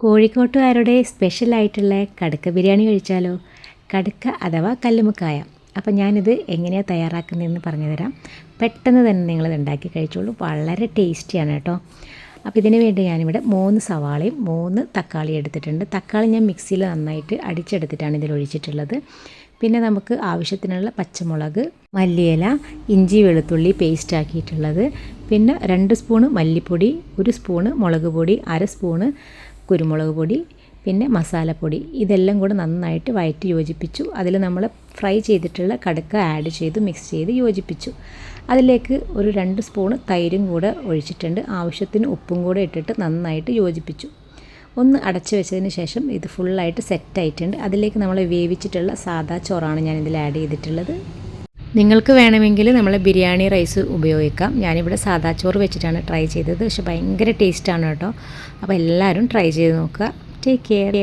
കോഴിക്കോട്ടുകാരുടെ സ്പെഷ്യലായിട്ടുള്ള കടുക്ക ബിരിയാണി കഴിച്ചാലോ? കടുക്ക അഥവാ കല്ലുമുക്കായ. അപ്പം ഞാനിത് എങ്ങനെയാണ് തയ്യാറാക്കുന്നതെന്ന് പറഞ്ഞു തരാം പെട്ടെന്ന് തന്നെ നിങ്ങളിത് ഉണ്ടാക്കി കഴിച്ചോളൂ. വളരെ ടേസ്റ്റിയാണ് കേട്ടോ. അപ്പോൾ ഇതിന് വേണ്ടി ഞാനിവിടെ മൂന്ന് സവാളയും മൂന്ന് തക്കാളി എടുത്തിട്ടുണ്ട്. തക്കാളി ഞാൻ മിക്സിയിൽ നന്നായിട്ട് അടിച്ചെടുത്തിട്ടാണ് ഇതിൽ ഒഴിച്ചിട്ടുള്ളത്. പിന്നെ നമുക്ക് ആവശ്യത്തിനുള്ള പച്ചമുളക് മല്ലിയില ഇഞ്ചി വെളുത്തുള്ളി പേസ്റ്റ് ആക്കിയിട്ടുള്ളത്. പിന്നെ രണ്ട് സ്പൂണ് മല്ലിപ്പൊടി ഒരു സ്പൂണ് മുളക് പൊടി അര സ്പൂണ് കുരുമുളക് പൊടി പിന്നെ മസാലപ്പൊടി ഇതെല്ലാം കൂടെ നന്നായിട്ട് വയറ്റി യോജിപ്പിച്ചു. അതിൽ നമ്മൾ ഫ്രൈ ചെയ്തിട്ടുള്ള കടുക്ക ആഡ് ചെയ്ത് മിക്സ് ചെയ്ത് യോജിപ്പിച്ചു. അതിലേക്ക് ഒരു രണ്ട് സ്പൂണ് തൈരും കൂടെ ഒഴിച്ചിട്ടുണ്ട്. ആവശ്യത്തിന് ഉപ്പും കൂടെ ഇട്ടിട്ട് നന്നായിട്ട് യോജിപ്പിച്ചു. ഒന്ന് അടച്ചു വെച്ചതിന് ശേഷം ഇത് ഫുള്ളായിട്ട് സെറ്റായിട്ടുണ്ട് അതിലേക്ക് നമ്മൾ വേവിച്ചിട്ടുള്ള സാധാ ചോറാണ് ഞാൻ ഇതിൽ ആഡ് ചെയ്തിട്ടുള്ളത്. നിങ്ങൾക്ക് വേണമെങ്കിൽ നമ്മൾ ബിരിയാണി റൈസ് ഉപയോഗിക്കാം. ഞാനിവിടെ സാധാ ചോറ് വെച്ചിട്ടാണ് ട്രൈ ചെയ്തത്. പക്ഷെ ഭയങ്കര ടേസ്റ്റാണ് കേട്ടോ. അപ്പോൾ എല്ലാവരും ട്രൈ ചെയ്ത് നോക്കുക. Take care